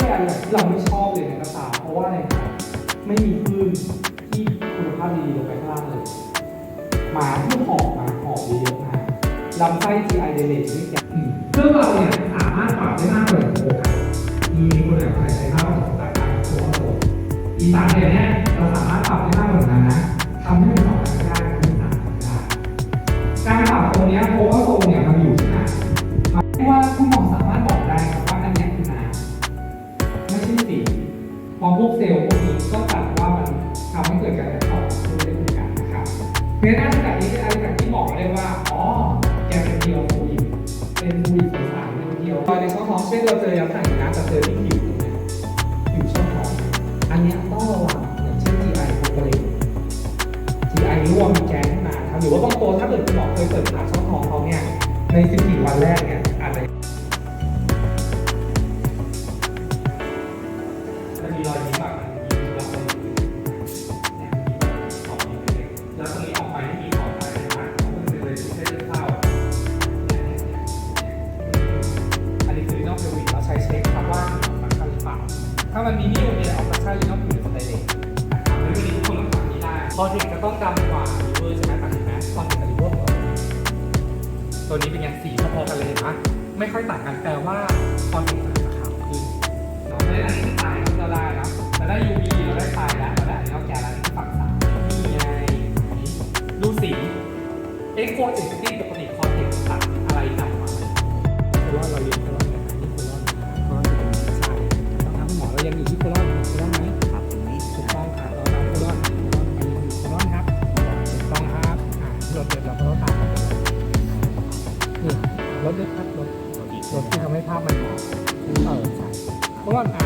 แกนแบบที่เราไม่ชอบเลยนะกระตาเพราะว่าอะไรครับไม่มีคลื่นที่คุณภาพดีลงไปข้างล่างเลย หมาที่หอบมาหอบเยอะๆมาลำไส้ GI dilate นี่อย่างอืมซึ่งเราเนี่ยสามารถปรับได้มากกว่าหนึ่งโครงกมีคนแบบใช้ภาพของสายการโครงโครงอีสานเนี่ยเนี่ยเราสามารถปรับได้ พอพวกเซลล์พวกนี้ก็ตัดว่ามันทำให้เกิดการแตกต่างขึ้นได้เหมือนกันนะครับเพราะฉะนั้นอันนี้เป็นอันแบบที่บอกได้ว่า อ๋อแกเป็นเดียวฟูอินเป็นฟูอินสายเป็นเดียวรอยในช่องท้องเช่นเราเจอยักษ์ถังน้ำแต่เจอที่ผิวตรงเนี้ยผิวช่องท้องอันนี้ต้องระวังอย่างเช่น GI โปรโกเลต GI ร่วมแกนขึ้นมาครับหรือว่าบางตัวถ้าเกิดคุณหมอเคยเปิดผ่าช่องท้องเขาเนี่ยใน 14 วันแรกเนี่ย มันมีนิ่วเนี่ยออกมาใช่หรือนอกอยู่ในไดเรกนะครับหรือวันนี้ทุกคนต้องทำนี้ได้คอเทคจะต้องดำกว่าลิเวอร์ใช่ไหมตัดเห็นไหมคอเทคกับลิเวอร์ของเราตัวนี้เป็นอย่างสีพอๆกันเลยนไหมไม่ค่อยต่างกันแต่ว่าคอเทคมันจะขาวขึ้นเนาะในอันนี้คือตายที่เราได้เนาะเราได้ UV เราได้ตายแล้วเราได้นนี้เราแก่แล้วนี่ฝั่งสามนี่ไงดูสีเอ็กโคติสตี้ปกติ นี่รถเด็ดครับรถตัวอีกรถที่ทำให้ภาพมันออกเออใช่โคลอนอ่า